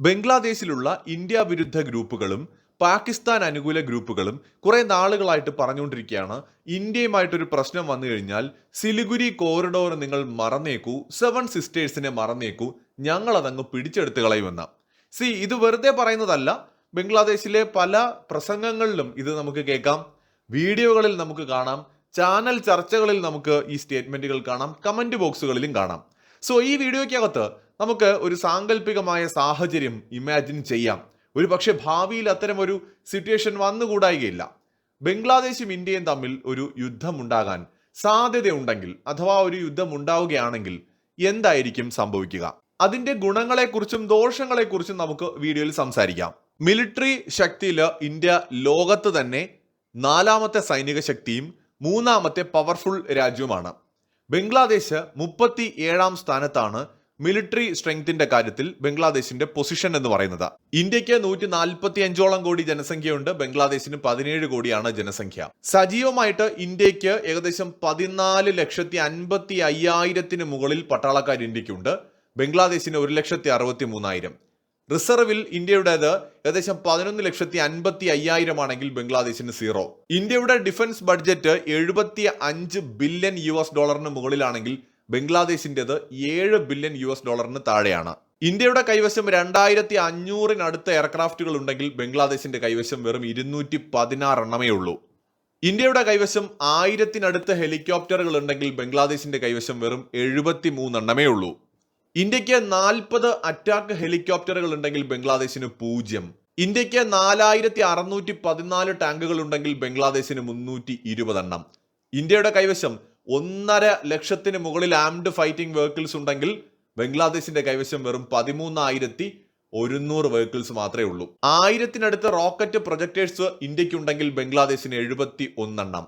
ബംഗ്ലാദേശിലുള്ള India വിരുദ്ധ ഗ്രൂപ്പുകളും പാകിസ്ഥാൻ അനുകൂല ഗ്രൂപ്പുകളും കുറെ നാളുകളായിട്ട് പറഞ്ഞുകൊണ്ടിരിക്കുകയാണ്. ഇന്ത്യയുമായിട്ടൊരു പ്രശ്നം വന്നു കഴിഞ്ഞാൽ സിലിഗുരി കോറിഡോർ നിങ്ങൾ മറന്നേക്കൂ സെവൻ സിസ്റ്റേഴ്സിനെ മറന്നേക്കൂ ഞങ്ങൾ അതങ്ങ് പിടിച്ചെടുത്ത് കളയുമെന്ന. സി ഇത് വെറുതെ പറയുന്നതല്ല. ബംഗ്ലാദേശിലെ പല പ്രസംഗങ്ങളിലും ഇത് നമുക്ക് കേൾക്കാം. വീഡിയോകളിൽ നമുക്ക് കാണാം. ചാനൽ ചർച്ചകളിൽ നമുക്ക് ഈ സ്റ്റേറ്റ്മെന്റുകൾ കാണാം. കമന്റ് ബോക്സുകളിലും കാണാം. സോ ഈ വീഡിയോയ്ക്കകത്ത് നമുക്ക് ഒരു സാങ്കല്പികമായ സാഹചര്യം ഇമാജിൻ ചെയ്യാം. ഒരു പക്ഷേ ഭാവിയിൽ അത്തരം ഒരു സിറ്റുവേഷൻ വന്നുകൂടായികയില്ല. ബംഗ്ലാദേശും ഇന്ത്യയും തമ്മിൽ ഒരു യുദ്ധമുണ്ടാകാൻ സാധ്യതയുണ്ടെങ്കിൽ അഥവാ ഒരു യുദ്ധം ഉണ്ടാവുകയാണെങ്കിൽ എന്തായിരിക്കും സംഭവിക്കുക? അതിന്റെ ഗുണങ്ങളെക്കുറിച്ചും ദോഷങ്ങളെക്കുറിച്ചും നമുക്ക് വീഡിയോയിൽ സംസാരിക്കാം. മിലിറ്ററി ശക്തിയിൽ ഇന്ത്യ ലോകത്ത് തന്നെ നാലാമത്തെ സൈനിക ശക്തിയും മൂന്നാമത്തെ പവർഫുൾ രാജ്യവുമാണ്. ബംഗ്ലാദേശ് മുപ്പത്തി ഏഴാം സ്ഥാനത്താണ് മിലിറ്ററി സ്ട്രെങ്ത്തിന്റെ കാര്യത്തിൽ ബംഗ്ലാദേശിന്റെ പൊസിഷൻ എന്ന് പറയുന്നത്. ഇന്ത്യയ്ക്ക് നൂറ്റി നാൽപ്പത്തി അഞ്ചോളം കോടി ജനസംഖ്യയുണ്ട്. ബംഗ്ലാദേശിന് പതിനേഴ് കോടിയാണ് ജനസംഖ്യ. സജീവമായിട്ട് ഇന്ത്യയ്ക്ക് ഏകദേശം പതിനാല് ലക്ഷത്തി അൻപത്തി അയ്യായിരത്തിന് മുകളിൽ പട്ടാളക്കാർ ഇന്ത്യക്കുണ്ട് ബംഗ്ലാദേശിന് ഒരു ലക്ഷത്തി അറുപത്തി മൂന്നായിരം റിസർവിൽ ഇന്ത്യയുടേത് ഏകദേശം പതിനൊന്ന് ലക്ഷത്തി അൻപത്തി അയ്യായിരം ആണെങ്കിൽ ബംഗ്ലാദേശിന് സീറോ. ഇന്ത്യയുടെ ഡിഫൻസ് ബഡ്ജറ്റ് എഴുപത്തി അഞ്ച് ബില്യൺ യു എസ് ഡോളറിന് മുകളിലാണെങ്കിൽ ബംഗ്ലാദേശിന്റേത് ഏഴ് ബില്യൺ യു എസ് ഡോളറിന് താഴെയാണ്. ഇന്ത്യയുടെ കൈവശം രണ്ടായിരത്തി അഞ്ഞൂറിനടുത്ത എയർക്രാഫ്റ്റുകൾ ഉണ്ടെങ്കിൽ ബംഗ്ലാദേശിന്റെ കൈവശം വെറും ഇരുന്നൂറ്റി പതിനാറെണ്ണമേ ഉള്ളൂ. ഇന്ത്യയുടെ കൈവശം ആയിരത്തിനടുത്ത് ഹെലികോപ്റ്ററുകൾ ഉണ്ടെങ്കിൽ ബംഗ്ലാദേശിന്റെ കൈവശം വെറും എഴുപത്തി മൂന്നെണ്ണമേ ഉള്ളൂ. ഇന്ത്യയ്ക്ക് നാൽപ്പത് അറ്റാക്ക് ഹെലികോപ്റ്ററുകൾ ഉണ്ടെങ്കിൽ ബംഗ്ലാദേശിന് പൂജ്യം. ഇന്ത്യയ്ക്ക് നാലായിരത്തി അറുന്നൂറ്റി പതിനാല് ടാങ്കുകൾ ഉണ്ടെങ്കിൽ ബംഗ്ലാദേശിന് മുന്നൂറ്റി ഇരുപതെണ്ണം ഇന്ത്യയുടെ കൈവശം ഒന്നര ലക്ഷത്തിന് മുകളിൽ ആംഡ് ഫൈറ്റിംഗ് വെഹിക്കിൾസ് ഉണ്ടെങ്കിൽ ബംഗ്ലാദേശിന്റെ കൈവശം വെറും പതിമൂന്നായിരത്തി ഒരുന്നൂറ് വെഹിക്കിൾസ് മാത്രമേ ഉള്ളൂ. ആയിരത്തിനടുത്ത് റോക്കറ്റ് പ്രൊജക്ടേഴ്സ് ഇന്ത്യക്കുണ്ടെങ്കിൽ ബംഗ്ലാദേശിന് എഴുപത്തി ഒന്നെണ്ണം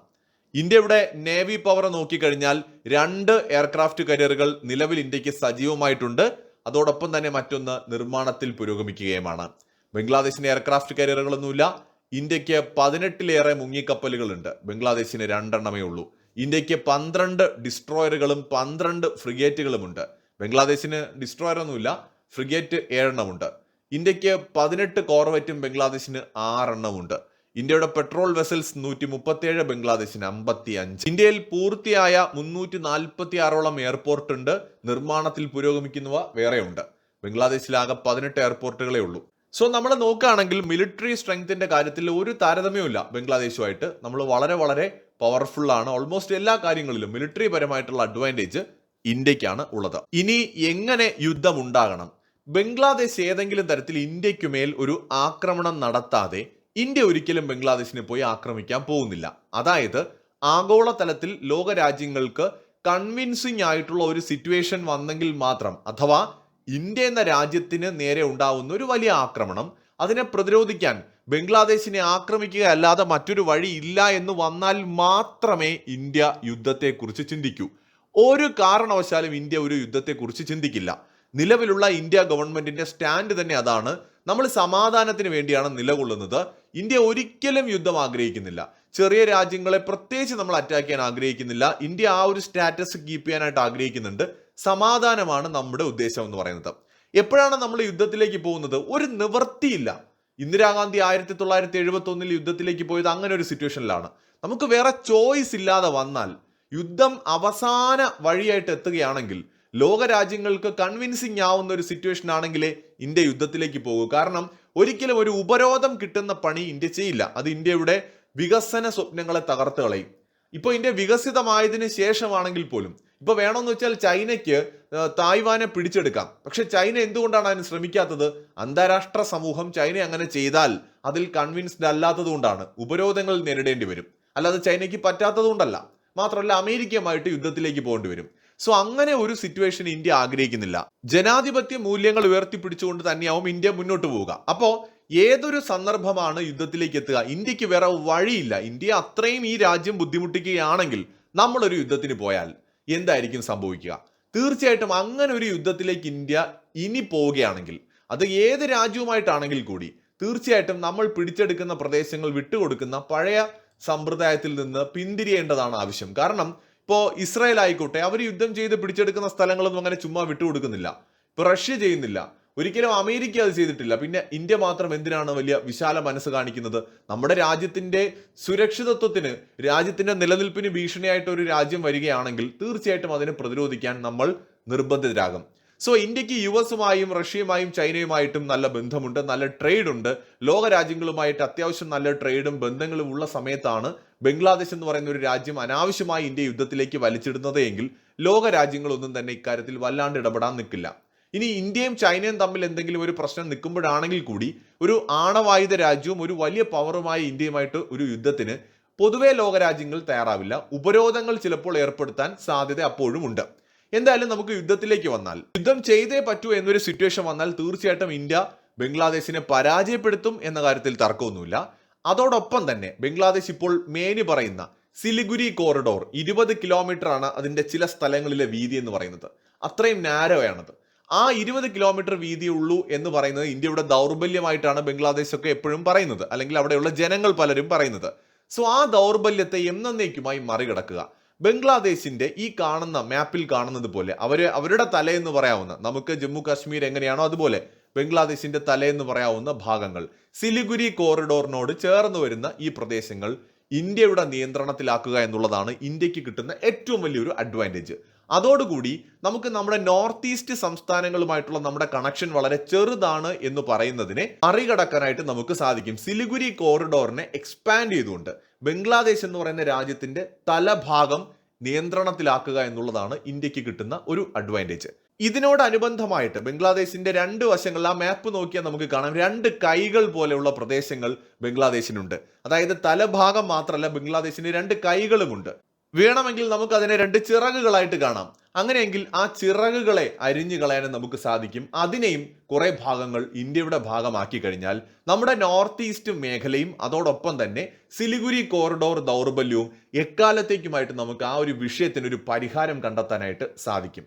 ഇന്ത്യയുടെ നേവി പവർ നോക്കിക്കഴിഞ്ഞാൽ രണ്ട് എയർക്രാഫ്റ്റ് കരിയറുകൾ നിലവിൽ ഇന്ത്യയ്ക്ക് സജീവമായിട്ടുണ്ട്. അതോടൊപ്പം തന്നെ മറ്റൊന്ന് നിർമ്മാണത്തിൽ പുരോഗമിക്കുകയുമാണ്. ബംഗ്ലാദേശിന് എയർക്രാഫ്റ്റ് കരിയറുകളൊന്നുമില്ല ഇന്ത്യയ്ക്ക് പതിനെട്ടിലേറെ മുങ്ങിക്കപ്പലുകളുണ്ട്. ബംഗ്ലാദേശിന് രണ്ടെണ്ണമേ ഉള്ളൂ. ഇന്ത്യയ്ക്ക് പന്ത്രണ്ട് ഡിസ്ട്രോയറുകളും പന്ത്രണ്ട് ഫ്രിഗേറ്റുകളുമുണ്ട്. ബംഗ്ലാദേശിന് ഡിസ്ട്രോയർ ഒന്നുമില്ല ഫ്രിഗേറ്റ് ഏഴെണ്ണമുണ്ട്. ഇന്ത്യയ്ക്ക് പതിനെട്ട് കോർവറ്റും ബംഗ്ലാദേശിന് ആറെണ്ണമുണ്ട്. ഇന്ത്യയുടെ പെട്രോൾ വെസൽസ് നൂറ്റി മുപ്പത്തിയേഴ് ബംഗ്ലാദേശിന് അമ്പത്തി അഞ്ച് ഇന്ത്യയിൽ പൂർത്തിയായ മുന്നൂറ്റി നാൽപ്പത്തി ആറോളം എയർപോർട്ട് ഉണ്ട് നിർമ്മാണത്തിൽ പുരോഗമിക്കുന്നവ വേറെയുണ്ട്. ബംഗ്ലാദേശിലാകെ പതിനെട്ട് എയർപോർട്ടുകളേ ഉള്ളൂ. സോ നമ്മൾ നോക്കുകയാണെങ്കിൽ മിലിറ്ററി സ്ട്രെങ്ത്തിന്റെ കാര്യത്തിൽ ഒരു താരതമ്യമില്ല ബംഗ്ലാദേശുമായിട്ട്. നമ്മൾ വളരെ വളരെ പവർഫുൾ ആണ്. ഓൾമോസ്റ്റ് എല്ലാ കാര്യങ്ങളിലും മിലിറ്ററി പരമായിട്ടുള്ള അഡ്വാന്റേജ് ഇന്ത്യക്കാണ് ഉള്ളത്. ഇനി എങ്ങനെ യുദ്ധം ഉണ്ടാകണം? ബംഗ്ലാദേശ് ഏതെങ്കിലും തരത്തിൽ ഇന്ത്യക്കുമേൽ ഒരു ആക്രമണം നടത്താതെ ഇന്ത്യ ഒരിക്കലും ബംഗ്ലാദേശിനെ പോയി ആക്രമിക്കാൻ പോകുന്നില്ല. അതായത് ആഗോളതലത്തിൽ ലോകരാജ്യങ്ങൾക്ക് കൺവിൻസിങ് ആയിട്ടുള്ള ഒരു സിറ്റുവേഷൻ വന്നെങ്കിൽ മാത്രം അഥവാ ഇന്ത്യ എന്ന രാജ്യത്തിന് നേരെ ഉണ്ടാവുന്ന ഒരു വലിയ ആക്രമണം. അതിനെ പ്രതിരോധിക്കാൻ ബംഗ്ലാദേശിനെ ആക്രമിക്കുക അല്ലാതെ മറ്റൊരു വഴി ഇല്ല എന്ന് വന്നാൽ മാത്രമേ ഇന്ത്യ യുദ്ധത്തെക്കുറിച്ച് ചിന്തിക്കൂ. ഒരു കാരണവശാലും ഇന്ത്യ ഒരു യുദ്ധത്തെക്കുറിച്ച് ചിന്തിക്കില്ല. നിലവിലുള്ള ഇന്ത്യ ഗവൺമെന്റിന്റെ സ്റ്റാൻഡ് തന്നെ അതാണ്. നമ്മൾ സമാധാനത്തിന് വേണ്ടിയാണ് നിലകൊള്ളുന്നത്. ഇന്ത്യ ഒരിക്കലും യുദ്ധം ആഗ്രഹിക്കുന്നില്ല. ചെറിയ രാജ്യങ്ങളെ പ്രത്യേകിച്ച് നമ്മൾ അറ്റാക്ക് ചെയ്യാൻ ആഗ്രഹിക്കുന്നില്ല. ഇന്ത്യ ആ ഒരു സ്റ്റാറ്റസ് കീപ്പ് ചെയ്യാനായിട്ട് ആഗ്രഹിക്കുന്നുണ്ട്. സമാധാനമാണ് നമ്മുടെ ഉദ്ദേശം എന്ന് പറയുന്നത്. എപ്പോഴാണ് നമ്മൾ യുദ്ധത്തിലേക്ക് പോകുന്നത്? ഒരു നിവൃത്തിയില്ല. ഇന്ദിരാഗാന്ധി ആയിരത്തി തൊള്ളായിരത്തി എഴുപത്തി ഒന്നിൽ യുദ്ധത്തിലേക്ക് പോയത് അങ്ങനെ ഒരു സിറ്റുവേഷനിലാണ് നമുക്ക് വേറെ ചോയ്സ് ഇല്ലാതെ വന്നാൽ യുദ്ധം അവസാന വഴിയായിട്ട് എത്തുകയാണെങ്കിൽ ലോകരാജ്യങ്ങൾക്ക് കൺവിൻസിങ് ആവുന്ന ഒരു സിറ്റുവേഷൻ ആണെങ്കിലേ ഇന്ത്യ യുദ്ധത്തിലേക്ക് പോകൂ. കാരണം ഒരിക്കലും ഒരു ഉപരോധം കിട്ടുന്ന പണി ഇന്ത്യ ചെയ്യില്ല. അത് ഇന്ത്യയുടെ വികസന സ്വപ്നങ്ങളെ തകർത്ത് കളയും. ഇപ്പോൾ ഇന്ത്യ വികസിതമായതിനു ശേഷമാണെങ്കിൽ പോലും ഇപ്പൊ വേണമെന്ന് വെച്ചാൽ ചൈനയ്ക്ക് തായ്വാനെ പിടിച്ചെടുക്കാം. പക്ഷെ ചൈന എന്തുകൊണ്ടാണ് അതിന് ശ്രമിക്കാത്തത്? അന്താരാഷ്ട്ര സമൂഹം ചൈന അങ്ങനെ ചെയ്താൽ അതിൽ കൺവിൻസ്ഡ് അല്ലാത്തത് കൊണ്ടാണ്. ഉപരോധങ്ങൾ നേരിടേണ്ടി വരും. അല്ലാതെ ചൈനയ്ക്ക് പറ്റാത്തത് കൊണ്ടല്ല. മാത്രമല്ല അമേരിക്കയുമായിട്ട് യുദ്ധത്തിലേക്ക് പോകേണ്ടി വരും. സോ അങ്ങനെ ഒരു സിറ്റുവേഷൻ ഇന്ത്യ ആഗ്രഹിക്കുന്നില്ല. ജനാധിപത്യ മൂല്യങ്ങൾ ഉയർത്തിപ്പിടിച്ചുകൊണ്ട് തന്നെയാവും ഇന്ത്യ മുന്നോട്ട് പോവുക. അപ്പോ ഏതൊരു സന്ദർഭമാണ് യുദ്ധത്തിലേക്ക് എത്തുക? ഇന്ത്യയ്ക്ക് വേറെ വഴിയില്ല. ഇന്ത്യ അത്രയും ഈ രാജ്യം ബുദ്ധിമുട്ടിക്കുകയാണെങ്കിൽ നമ്മളൊരു യുദ്ധത്തിന് പോയാൽ എന്തായിരിക്കും സംഭവിക്കുക? തീർച്ചയായിട്ടും അങ്ങനെ ഒരു യുദ്ധത്തിലേക്ക് ഇന്ത്യ ഇനി പോവുകയാണെങ്കിൽ അത് ഏത് രാജ്യവുമായിട്ടാണെങ്കിൽ കൂടി തീർച്ചയായിട്ടും നമ്മൾ പിടിച്ചെടുക്കുന്ന പ്രദേശങ്ങൾ വിട്ടുകൊടുക്കുന്ന പഴയ സമ്പ്രദായത്തിൽ നിന്ന് പിന്തിരിയേണ്ടതാണ് ആവശ്യം. കാരണം ഇപ്പോൾ ഇസ്രായേൽ ആയിക്കോട്ടെ അവർ യുദ്ധം ചെയ്ത് പിടിച്ചെടുക്കുന്ന സ്ഥലങ്ങളൊന്നും അങ്ങനെ ചുമ്മാ വിട്ടുകൊടുക്കുന്നില്ല. ഇപ്പൊ റഷ്യ ചെയ്യുന്നില്ല. ഒരിക്കലും അമേരിക്ക അത് ചെയ്തിട്ടില്ല. പിന്നെ ഇന്ത്യ മാത്രം എന്തിനാണ് വലിയ വിശാല മനസ്സ് കാണിക്കുന്നത്? നമ്മുടെ രാജ്യത്തിന്റെ സുരക്ഷിതത്വത്തിന് രാജ്യത്തിന്റെ നിലനിൽപ്പിന് ഭീഷണിയായിട്ട് ഒരു രാജ്യം വരികയാണെങ്കിൽ തീർച്ചയായിട്ടും അതിനെ പ്രതിരോധിക്കാൻ നമ്മൾ നിർബന്ധിതരാകും. സോ ഇന്ത്യയ്ക്ക് യു എസുമായും റഷ്യയുമായും ചൈനയുമായിട്ടും നല്ല ബന്ധമുണ്ട് നല്ല ട്രേഡ് ഉണ്ട്. ലോക രാജ്യങ്ങളുമായിട്ട് അത്യാവശ്യം നല്ല ട്രേഡും ബന്ധങ്ങളും ഉള്ള സമയത്താണ് ബംഗ്ലാദേശ് എന്ന് പറയുന്ന ഒരു രാജ്യം അനാവശ്യമായി ഇന്ത്യ യുദ്ധത്തിലേക്ക് വലിച്ചിടുന്നത് എങ്കിൽ ലോക രാജ്യങ്ങളൊന്നും തന്നെ ഇക്കാര്യത്തിൽ വല്ലാണ്ട് ഇടപെടാൻ നിൽക്കില്ല. ഇനി ഇന്ത്യയും ചൈനയും തമ്മിൽ എന്തെങ്കിലും ഒരു പ്രശ്നം നിൽക്കുമ്പോഴാണെങ്കിൽ കൂടി ഒരു ആണവായുധ രാജ്യവും ഒരു വലിയ പവറുമായ ഇന്ത്യയുമായിട്ട് ഒരു യുദ്ധത്തിന് പൊതുവെ ലോകരാജ്യങ്ങൾ തയ്യാറാവില്ല. ഉപരോധങ്ങൾ ചിലപ്പോൾ ഏർപ്പെടുത്താൻ സാധ്യത അപ്പോഴും ഉണ്ട്. എന്തായാലും നമുക്ക് യുദ്ധത്തിലേക്ക് വന്നാൽ യുദ്ധം ചെയ്തേ പറ്റൂ എന്നൊരു സിറ്റുവേഷൻ വന്നാൽ തീർച്ചയായിട്ടും ഇന്ത്യ ബംഗ്ലാദേശിനെ പരാജയപ്പെടുത്തും എന്ന കാര്യത്തിൽ തർക്കമൊന്നുമില്ല. അതോടൊപ്പം തന്നെ ബംഗ്ലാദേശ് ഇപ്പോൾ മേനി പറയുന്ന സിലിഗുരി കോറിഡോർ ഇരുപത് കിലോമീറ്റർ ആണ് അതിന്റെ ചില സ്ഥലങ്ങളിലെ വീതി എന്ന് പറയുന്നത്. അത്രയും നാരോയാണത് ആ ഇരുപത് കിലോമീറ്റർ വീതിയുള്ളൂ എന്ന് പറയുന്നത് ഇന്ത്യയുടെ ദൗർബല്യമായിട്ടാണ് ബംഗ്ലാദേശ് ഒക്കെ എപ്പോഴും പറയുന്നത്. അല്ലെങ്കിൽ അവിടെയുള്ള ജനങ്ങൾ പലരും പറയുന്നത്. സോ ആ ദൗർബല്യത്തെ എന്നേക്കുമായി മറികടക്കുക. ബംഗ്ലാദേശിന്റെ ഈ കാണുന്ന മാപ്പിൽ കാണുന്നത് പോലെ അവർ അവരുടെ തലയെന്ന് പറയാവുന്ന നമുക്ക് ജമ്മു കാശ്മീർ എങ്ങനെയാണോ അതുപോലെ ബംഗ്ലാദേശിന്റെ തലയെന്ന് പറയാവുന്ന ഭാഗങ്ങൾ സിലിഗുരി കോറിഡോറിനോട് ചേർന്ന് വരുന്ന ഈ പ്രദേശങ്ങൾ ഇന്ത്യയുടെ നിയന്ത്രണത്തിലാക്കുക എന്നുള്ളതാണ് ഇന്ത്യയ്ക്ക് കിട്ടുന്ന ഏറ്റവും വലിയൊരു അഡ്വാന്റേജ് അതോടുകൂടി നമുക്ക് നമ്മുടെ നോർത്ത് ഈസ്റ്റ് സംസ്ഥാനങ്ങളുമായിട്ടുള്ള നമ്മുടെ കണക്ഷൻ വളരെ ചെറുതാണ് എന്ന് പറയുന്നതിനെ മറികടക്കാനായിട്ട് നമുക്ക് സാധിക്കും. സിലിഗുരി കോറിഡോറിനെ എക്സ്പാൻഡ് ചെയ്തുകൊണ്ട് ബംഗ്ലാദേശ് എന്ന് പറയുന്ന രാജ്യത്തിന്റെ തലഭാഗം നിയന്ത്രണത്തിലാക്കുക എന്നുള്ളതാണ് ഇന്ത്യയ്ക്ക് കിട്ടുന്ന ഒരു അഡ്വാന്റേജ് ഇതിനോടനുബന്ധമായിട്ട് ബംഗ്ലാദേശിന്റെ രണ്ട് വശങ്ങൾ ആ മാപ്പ് നോക്കിയാൽ നമുക്ക് കാണാം രണ്ട് കൈകൾ പോലെയുള്ള പ്രദേശങ്ങൾ ബംഗ്ലാദേശിനുണ്ട്. അതായത് തലഭാഗം മാത്രമല്ല ബംഗ്ലാദേശിന് രണ്ട് കൈകളുമുണ്ട്. വേണമെങ്കിൽ നമുക്ക് അതിനെ രണ്ട് ചിറകുകളായിട്ട് കാണാം. അങ്ങനെയെങ്കിൽ ആ ചിറകുകളെ അരിഞ്ഞു കളയാനും നമുക്ക് സാധിക്കും. അതിനെയും കുറെ ഭാഗങ്ങൾ ഇന്ത്യയുടെ ഭാഗമാക്കി കഴിഞ്ഞാൽ നമ്മുടെ നോർത്ത് ഈസ്റ്റ് മേഖലയും അതോടൊപ്പം തന്നെ സിലിഗുരി കോറിഡോർ ദൗർബല്യവും എക്കാലത്തേക്കുമായിട്ട് നമുക്ക് ആ ഒരു വിഷയത്തിന് ഒരു പരിഹാരം കണ്ടെത്താനായിട്ട് സാധിക്കും.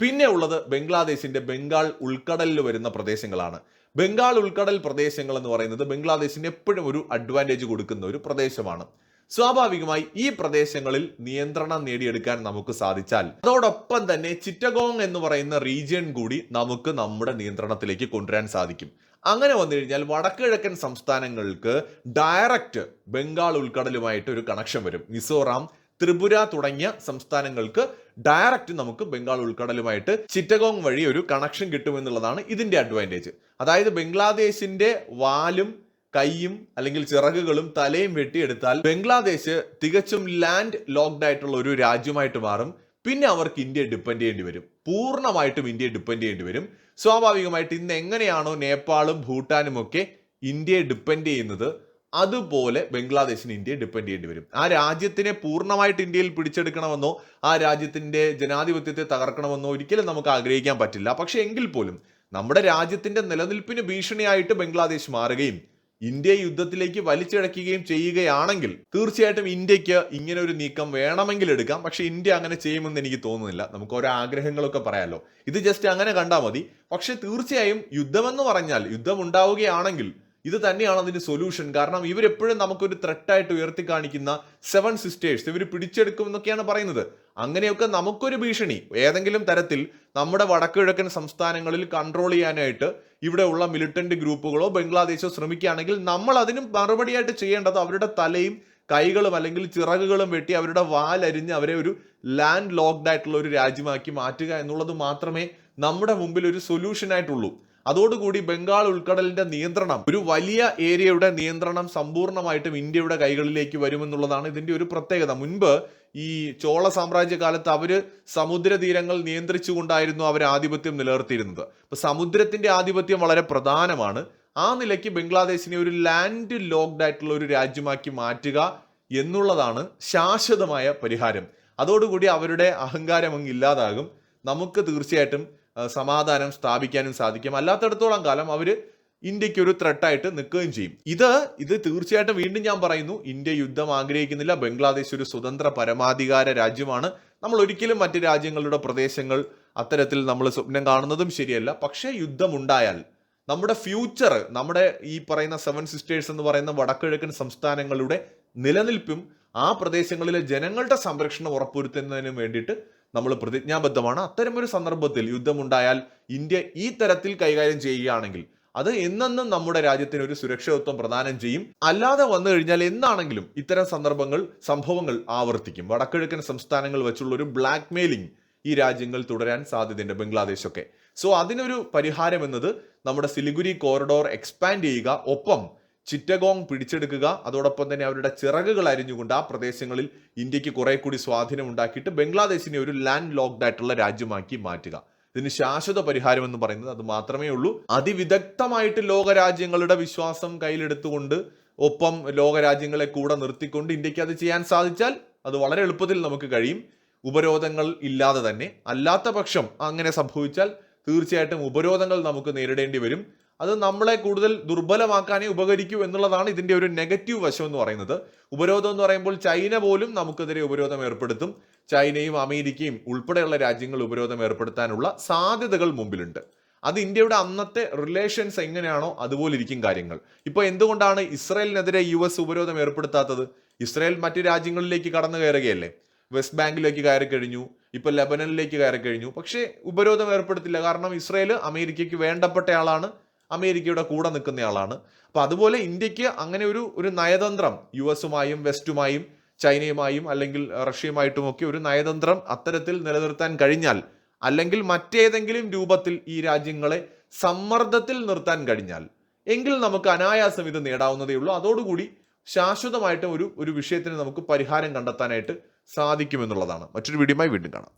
പിന്നെ ഉള്ളത് ബംഗ്ലാദേശിന്റെ ബംഗാൾ ഉൾക്കടലിൽ വരുന്ന പ്രദേശങ്ങളാണ്. ബംഗാൾ ഉൾക്കടൽ പ്രദേശങ്ങൾ എന്ന് പറയുന്നത് ബംഗ്ലാദേശിന് എപ്പോഴും ഒരു അഡ്വാന്റേജ് കൊടുക്കുന്ന ഒരു പ്രദേശമാണ്. സ്വാഭാവികമായി ഈ പ്രദേശങ്ങളിൽ നിയന്ത്രണം നേടിയെടുക്കാൻ നമുക്ക് സാധിച്ചാൽ അതോടൊപ്പം തന്നെ ചിറ്റഗോങ് എന്ന് പറയുന്ന റീജിയൻ കൂടി നമുക്ക് നമ്മുടെ നിയന്ത്രണത്തിലേക്ക് കൊണ്ടുവരാൻ സാധിക്കും. അങ്ങനെ വന്നു കഴിഞ്ഞാൽ വടക്കിഴക്കൻ സംസ്ഥാനങ്ങൾക്ക് ഡയറക്റ്റ് ബംഗാൾ ഉൾക്കടലുമായിട്ട് ഒരു കണക്ഷൻ വരും. മിസോറാം ത്രിപുര തുടങ്ങിയ സംസ്ഥാനങ്ങൾക്ക് ഡയറക്റ്റ് നമുക്ക് ബംഗാൾ ഉൾക്കടലുമായിട്ട് ചിറ്റഗോങ് വഴി ഒരു കണക്ഷൻ കിട്ടുമെന്നുള്ളതാണ് ഇതിന്റെ അഡ്വാന്റേജ് അതായത് ബംഗ്ലാദേശിന്റെ വാലും കൈയും അല്ലെങ്കിൽ ചിറകുകളും തലയും വെട്ടിയെടുത്താൽ ബംഗ്ലാദേശ് തികച്ചും ലാൻഡ് ലോക്ഡ് ആയിട്ടുള്ള ഒരു രാജ്യമായിട്ട് മാറും. പിന്നെ അവർക്ക് ഇന്ത്യ ഡിപ്പെൻഡ് ചെയ്യേണ്ടി വരും. പൂർണമായിട്ടും ഇന്ത്യയെ ഡിപ്പെൻഡ് ചെയ്യേണ്ടി വരും. സ്വാഭാവികമായിട്ട് ഇന്ന് എങ്ങനെയാണോ നേപ്പാളും ഭൂട്ടാനും ഒക്കെ ഇന്ത്യയെ ഡിപ്പെൻഡ് ചെയ്യുന്നത് അതുപോലെ ബംഗ്ലാദേശിന് ഇന്ത്യയെ ഡിപ്പെൻഡ് ചെയ്യേണ്ടി വരും. ആ രാജ്യത്തിനെ പൂർണമായിട്ട് ഇന്ത്യയിൽ പിടിച്ചെടുക്കണമെന്നോ ആ രാജ്യത്തിന്റെ ജനാധിപത്യത്തെ തകർക്കണമെന്നോ ഒരിക്കലും നമുക്ക് ആഗ്രഹിക്കാൻ പറ്റില്ല. പക്ഷെ എങ്കിൽ പോലും നമ്മുടെ രാജ്യത്തിന്റെ നിലനിൽപ്പിന് ഭീഷണിയായിട്ട് ബംഗ്ലാദേശ് മാറുകയും ഇന്ത്യ യുദ്ധത്തിലേക്ക് വലിച്ചിഴക്കുകയും ചെയ്യുകയാണെങ്കിൽ തീർച്ചയായിട്ടും ഇന്ത്യയ്ക്ക് ഇങ്ങനെ ഒരു നീക്കം വേണമെങ്കിൽ എടുക്കാം. പക്ഷെ ഇന്ത്യ അങ്ങനെ ചെയ്യുമെന്ന് എനിക്ക് തോന്നുന്നില്ല. നമുക്ക് ഓരോ ആഗ്രഹങ്ങളൊക്കെ പറയാലോ. ഇത് ജസ്റ്റ് അങ്ങനെ കണ്ടാൽ മതി. പക്ഷെ തീർച്ചയായും യുദ്ധമെന്ന് പറഞ്ഞാൽ യുദ്ധം ഉണ്ടാവുകയാണെങ്കിൽ ഇത് തന്നെയാണ് അതിന് സൊല്യൂഷൻ കാരണം ഇവരെപ്പോഴും നമുക്കൊരു ത്രെട്ടായിട്ട് ഉയർത്തി കാണിക്കുന്ന സെവൻ സിസ്റ്റേഴ്സ് ഇവർ പിടിച്ചെടുക്കും എന്നൊക്കെയാണ് പറയുന്നത്. അങ്ങനെയൊക്കെ നമുക്കൊരു ഭീഷണി. ഏതെങ്കിലും തരത്തിൽ നമ്മുടെ വടക്കുകിഴക്കൻ സംസ്ഥാനങ്ങളിൽ കൺട്രോൾ ചെയ്യാനായിട്ട് ഇവിടെ ഉള്ള മിലിറ്റന്റ് ഗ്രൂപ്പുകളോ ബംഗ്ലാദേശോ ശ്രമിക്കുകയാണെങ്കിൽ നമ്മൾ അതിനും മറുപടിയായിട്ട് ചെയ്യേണ്ടത് അവരുടെ തലയും കൈകളും അല്ലെങ്കിൽ ചിറകുകളും വെട്ടി അവരുടെ വാലരിഞ്ഞ് അവരെ ഒരു ലാൻഡ് ലോക്ക്ഡ് ആയിട്ടുള്ള ഒരു രാജ്യമാക്കി മാറ്റുക എന്നുള്ളത് മാത്രമേ നമ്മുടെ മുമ്പിൽ ഒരു സൊല്യൂഷൻ ആയിട്ടുള്ളൂ. അതോടുകൂടി ബംഗാൾ ഉൾക്കടലിന്റെ നിയന്ത്രണം ഒരു വലിയ ഏരിയയുടെ നിയന്ത്രണം സമ്പൂർണമായിട്ടും ഇന്ത്യയുടെ കൈകളിലേക്ക് വരുമെന്നുള്ളതാണ് ഇതിന്റെ ഒരു പ്രത്യേകത. മുൻപ് ഈ ചോള സാമ്രാജ്യ കാലത്ത് അവർ സമുദ്രതീരങ്ങൾ നിയന്ത്രിച്ചുകൊണ്ടായിരുന്നു അവർ ആധിപത്യം നിലനിർത്തിയിരുന്നത്. അപ്പൊ സമുദ്രത്തിന്റെ ആധിപത്യം വളരെ പ്രധാനമാണ്. ആ നിലയ്ക്ക് ബംഗ്ലാദേശിനെ ഒരു ലാൻഡ് ലോക്ഡ് ആയിട്ടുള്ള ഒരു രാജ്യമാക്കി മാറ്റുക എന്നുള്ളതാണ് ശാശ്വതമായ പരിഹാരം. അതോടുകൂടി അവരുടെ അഹങ്കാരം അങ്ങ് ഇല്ലാതാകും. നമുക്ക് തീർച്ചയായിട്ടും സമാധാനം സ്ഥാപിക്കാനും സാധിക്കും. അല്ലാത്തടത്തോളം കാലം അവർ ഇന്ത്യയ്ക്ക് ഒരു ത്രെട്ടായിട്ട് നിൽക്കുകയും ചെയ്യും. ഇത് ഇത് തീർച്ചയായിട്ടും വീണ്ടും ഞാൻ പറയുന്നു ഇന്ത്യ യുദ്ധം ആഗ്രഹിക്കുന്നില്ല. ബംഗ്ലാദേശ് ഒരു സ്വതന്ത്ര പരമാധികാര രാജ്യമാണ്. നമ്മൾ ഒരിക്കലും മറ്റ് രാജ്യങ്ങളുടെ പ്രദേശങ്ങൾ അത്തരത്തിൽ നമ്മൾ സ്വപ്നം കാണുന്നതും ശരിയല്ല. പക്ഷേ യുദ്ധമുണ്ടായാൽ നമ്മുടെ ഫ്യൂച്ചർ നമ്മുടെ ഈ പറയുന്ന സെവൻ സിസ്റ്റേഴ്സ് എന്ന് പറയുന്ന വടക്കിഴക്കൻ സംസ്ഥാനങ്ങളുടെ നിലനിൽപ്പും ആ പ്രദേശങ്ങളിലെ ജനങ്ങളുടെ സംരക്ഷണം ഉറപ്പുവരുത്തുന്നതിനും വേണ്ടിയിട്ട് നമ്മൾ പ്രതിജ്ഞാബദ്ധമാണ്. അത്തരമൊരു സന്ദർഭത്തിൽ യുദ്ധമുണ്ടായാൽ ഇന്ത്യ ഈ തരത്തിൽ കൈകാര്യം ചെയ്യുകയാണെങ്കിൽ അത് എന്നെന്നും നമ്മുടെ രാജ്യത്തിന് ഒരു സുരക്ഷിതത്വം പ്രദാനം ചെയ്യും. അല്ലാതെ വന്നു കഴിഞ്ഞാൽ എന്നാണെങ്കിലും ഇത്തരം സന്ദർഭങ്ങൾ സംഭവങ്ങൾ ആവർത്തിക്കും. വടക്കിഴക്കൻ സംസ്ഥാനങ്ങൾ വെച്ചുള്ള ഒരു ബ്ലാക്ക് മെയിലിംഗ് ഈ രാജ്യങ്ങൾ തുടരാൻ സാധ്യതയുണ്ട് ബംഗ്ലാദേശൊക്കെ. സോ അതിനൊരു പരിഹാരം എന്നത് നമ്മുടെ സിലിഗുരി കോറിഡോർ എക്സ്പാൻഡ് ചെയ്യുക. ഒപ്പം ചിറ്റഗോങ് പിടിച്ചെടുക്കുക അതോടൊപ്പം തന്നെ അവരുടെ ചിറകുകൾ അരിഞ്ഞുകൊണ്ട് ആ പ്രദേശങ്ങളിൽ ഇന്ത്യയ്ക്ക് കുറെ കൂടി സ്വാധീനം ഉണ്ടാക്കിയിട്ട് ബംഗ്ലാദേശിനെ ഒരു ലാൻഡ് ലോക്ക്ഡ് ആയിട്ടുള്ള രാജ്യമാക്കി മാറ്റുക. ഇതിന് ശാശ്വത പരിഹാരം എന്ന് പറയുന്നത് അത് മാത്രമേ ഉള്ളൂ. അതിവിദഗ്ധമായിട്ട് ലോകരാജ്യങ്ങളുടെ വിശ്വാസം കയ്യിലെടുത്തുകൊണ്ട് ഒപ്പം ലോകരാജ്യങ്ങളെ കൂടെ നിർത്തിക്കൊണ്ട് ഇന്ത്യയ്ക്ക് അത് ചെയ്യാൻ സാധിച്ചാൽ അത് വളരെ എളുപ്പത്തിൽ നമുക്ക് കഴിയും. ഉപരോധങ്ങൾ ഇല്ലാതെ തന്നെ. അല്ലാത്ത പക്ഷം അങ്ങനെ സംഭവിച്ചാൽ തീർച്ചയായിട്ടും ഉപരോധങ്ങൾ നമുക്ക് നേരിടേണ്ടി വരും. അത് നമ്മളെ കൂടുതൽ ദുർബലമാക്കാനേ ഉപകരിക്കൂ എന്നുള്ളതാണ് ഇതിന്റെ ഒരു നെഗറ്റീവ് വശം എന്ന് പറയുന്നത്. ഉപരോധം എന്ന് പറയുമ്പോൾ ചൈന പോലും നമുക്കെതിരെ ഉപരോധം ഏർപ്പെടുത്തും. ചൈനയും അമേരിക്കയും ഉൾപ്പെടെയുള്ള രാജ്യങ്ങൾ ഉപരോധം ഏർപ്പെടുത്താനുള്ള സാധ്യതകൾ മുമ്പിലുണ്ട്. അത് ഇന്ത്യയുടെ അന്നത്തെ റിലേഷൻസ് എങ്ങനെയാണോ അതുപോലെ ഇരിക്കും കാര്യങ്ങൾ. ഇപ്പോൾ എന്തുകൊണ്ടാണ് ഇസ്രയേലിനെതിരെ യു എസ് ഉപരോധം ഏർപ്പെടുത്താത്തത്? ഇസ്രയേൽ മറ്റു രാജ്യങ്ങളിലേക്ക് കടന്നു കയറുകയല്ലേ? വെസ്റ്റ് ബാങ്കിലേക്ക് കയറി കഴിഞ്ഞു. ഇപ്പൊ ലെബനനിലേക്ക് കയറി കഴിഞ്ഞു. പക്ഷേ ഉപരോധം ഏർപ്പെടുത്തില്ല. കാരണം ഇസ്രയേൽ അമേരിക്കയ്ക്ക് വേണ്ടപ്പെട്ട ആളാണ് അമേരിക്കയുടെ കൂടെ നിൽക്കുന്നയാളാണ്. അപ്പോൾ അതുപോലെ ഇന്ത്യയ്ക്ക് അങ്ങനെ ഒരു ഒരു നയതന്ത്രം യു എസുമായും വെസ്റ്റുമായും ചൈനയുമായും അല്ലെങ്കിൽ റഷ്യയുമായിട്ടും ഒക്കെ ഒരു നയതന്ത്രം അത്തരത്തിൽ നിലനിർത്താൻ കഴിഞ്ഞാൽ അല്ലെങ്കിൽ മറ്റേതെങ്കിലും രൂപത്തിൽ ഈ രാജ്യങ്ങളെ സമ്മർദ്ദത്തിൽ നിർത്താൻ കഴിഞ്ഞാൽ എങ്കിൽ നമുക്ക് അനായാസം ഇത് നേടാവുന്നതേ ഉള്ളൂ. അതോടുകൂടി ശാശ്വതമായിട്ടും ഒരു ഒരു വിഷയത്തിന് നമുക്ക് പരിഹാരം കണ്ടെത്താനായിട്ട് സാധിക്കുമെന്നുള്ളതാണ്. മറ്റൊരു വീഡിയോയുമായി വീണ്ടും കാണാം.